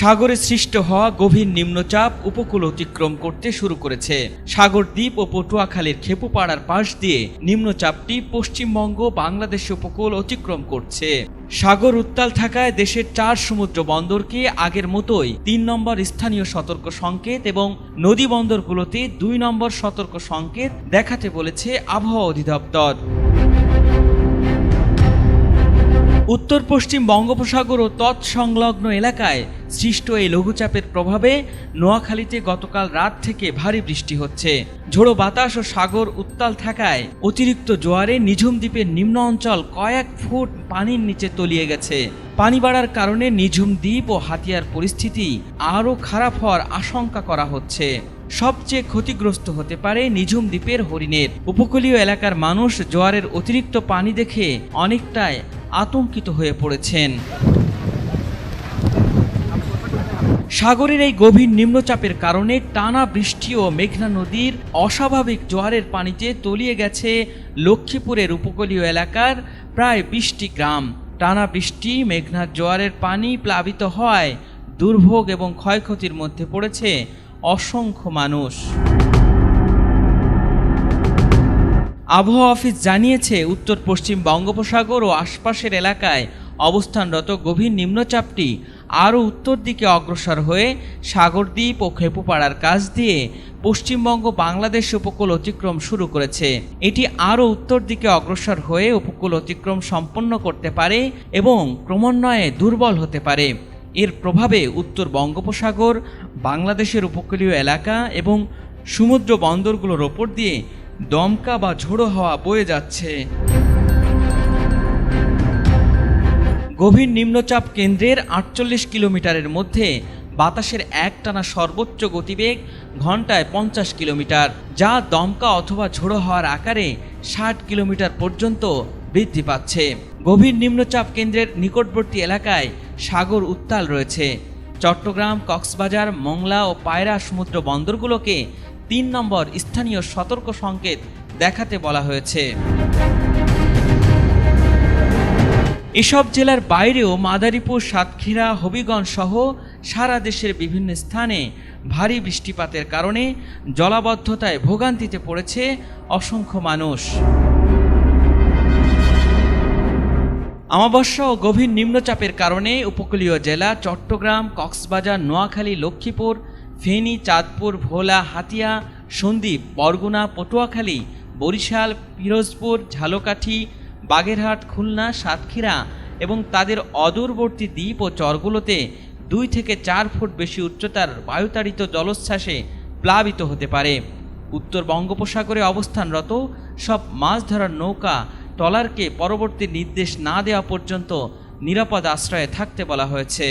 সাগরে সৃষ্ট হওয়া গভীর নিম্নচাপ উপকূল অতিক্রম করতে শুরু করেছে। সাগর দ্বীপ ও পটুয়াখালীর খেপুপাড়ার পাশ দিয়ে নিম্নচাপটি পশ্চিমবঙ্গ, বাংলাদেশ উপকূল অতিক্রম করছে। সাগর উত্তাল থাকায় দেশের চার সমুদ্র বন্দরকে আগের মতোই তিন নম্বর স্থানীয় সতর্ক সংকেত এবং নদী বন্দরগুলোতে দুই নম্বর সতর্ক সংকেত দেখাতে বলেছে আবহাওয়া অধিদপ্তর। উত্তর পশ্চিম বঙ্গোপসাগর ও তৎসংলগ্ন এলাকায় সৃষ্ট এই লঘুচাপের প্রভাবে নোয়াখালীতে গতকাল রাত থেকে ভারী বৃষ্টি হচ্ছে। ঝোড়ো বাতাস ও সাগর উত্তাল থাকায় অতিরিক্ত জোয়ারে নিঝুম দ্বীপের নিম্ন অঞ্চল কয়েক ফুট পানির নিচে তলিয়ে গেছে। পানি বাড়ার কারণে নিঝুম দ্বীপ ও হাতিয়ার পরিস্থিতি আরও খারাপ হওয়ার আশঙ্কা করা হচ্ছে। সবচেয়ে ক্ষতিগ্রস্ত হতে পারে নিঝুম দ্বীপের হরিণের। উপকূলীয় এলাকার মানুষ জোয়ারের অতিরিক্ত পানি দেখে অনেকটাই আতঙ্কিত হয়ে পড়েছেন। সাগরের এই গভীর নিম্নচাপের কারণে টানা বৃষ্টি ও মেঘনা নদীর অস্বাভাবিক জোয়ারের পানিতে তলিয়ে গেছে লক্ষ্মীপুরের উপকূলীয় এলাকার প্রায় বিশটি গ্রাম। টানা বৃষ্টি মেঘনার জোয়ারের পানি প্লাবিত হওয়ায় দুর্ভোগ এবং ক্ষয়ক্ষতির মধ্যে পড়েছে অসংখ্য মানুষ। আবহাওয়া অফিস জানিয়েছে, উত্তর, পশ্চিম বঙ্গোপসাগর ও আশপাশের এলাকায় অবস্থানরত গভীর নিম্নচাপটি আরও উত্তর দিকে অগ্রসর হয়ে সাগরদ্বীপ ও খেপুপাড়ার কাছ দিয়ে পশ্চিমবঙ্গ, বাংলাদেশ উপকূল অতিক্রম শুরু করেছে। এটি আরও উত্তর দিকে অগ্রসর হয়ে উপকূল অতিক্রম সম্পন্ন করতে পারে এবং ক্রমান্বয়ে দুর্বল হতে পারে। এর প্রভাবে উত্তর বঙ্গোপসাগর, বাংলাদেশের উপকূলীয় এলাকা এবং সমুদ্র বন্দরগুলোর ওপর দিয়ে দমকা বা ঝোড়ো হাওয়া বয়ে যাচ্ছে। গভীর নিম্নচাপ কেন্দ্রের আটচল্লিশ কিলোমিটারের মধ্যে বাতাসের একটানা সর্বোচ্চ গতিবেগ ঘন্টায় পঞ্চাশ কিলোমিটার, যা দমকা অথবা ঝোড়ো হওয়ার আকারে ষাট কিলোমিটার পর্যন্ত বৃদ্ধি পাচ্ছে। গভীর নিম্নচাপ কেন্দ্রের নিকটবর্তী এলাকায় সাগর উত্তাল রয়েছে। চট্টগ্রাম, কক্সবাজার, মংলা ও পায়রা সমুদ্র বন্দরগুলোকে তিন নম্বর স্থানীয় সতর্ক সংকেত দেখাতে বলা হয়েছে। এসব জেলার বাইরেও মাদারীপুর, সাতক্ষীরা, হবিগঞ্জ সহ সারা দেশের বিভিন্ন স্থানে ভারী বৃষ্টিপাতের কারণে জলাবদ্ধতায় ভোগান্তিতে পড়েছে অসংখ্য মানুষ। আমাবস্যা ও গভীর নিম্নচাপের কারণে উপকূলীয় জেলা চট্টগ্রাম, কক্সবাজার, নোয়াখালী, লক্ষ্মীপুর ফেনী, চাঁদপুর, ভোলা, হাতিয়া, সন্দ্বীপ, বরগুনা, পটুয়াখালী, বরিশাল, পিরোজপুর, ঝালকাঠি, বাগেরহাট, খুলনা, সাতক্ষীরা এবং তাদের অদূরবর্তী দ্বীপ ও চরগুলোতে দুই থেকে চার ফুট বেশি উচ্চতার বায়ুতাড়িত জলোচ্ছ্বাসে প্লাবিত হতে পারে। উত্তর বঙ্গোপসাগরে অবস্থানরত সব মাছ ধরার নৌকা ট্রলারকে পরবর্তী নির্দেশ না দেওয়া পর্যন্ত নিরাপদ আশ্রয়ে থাকতে বলা হয়েছে।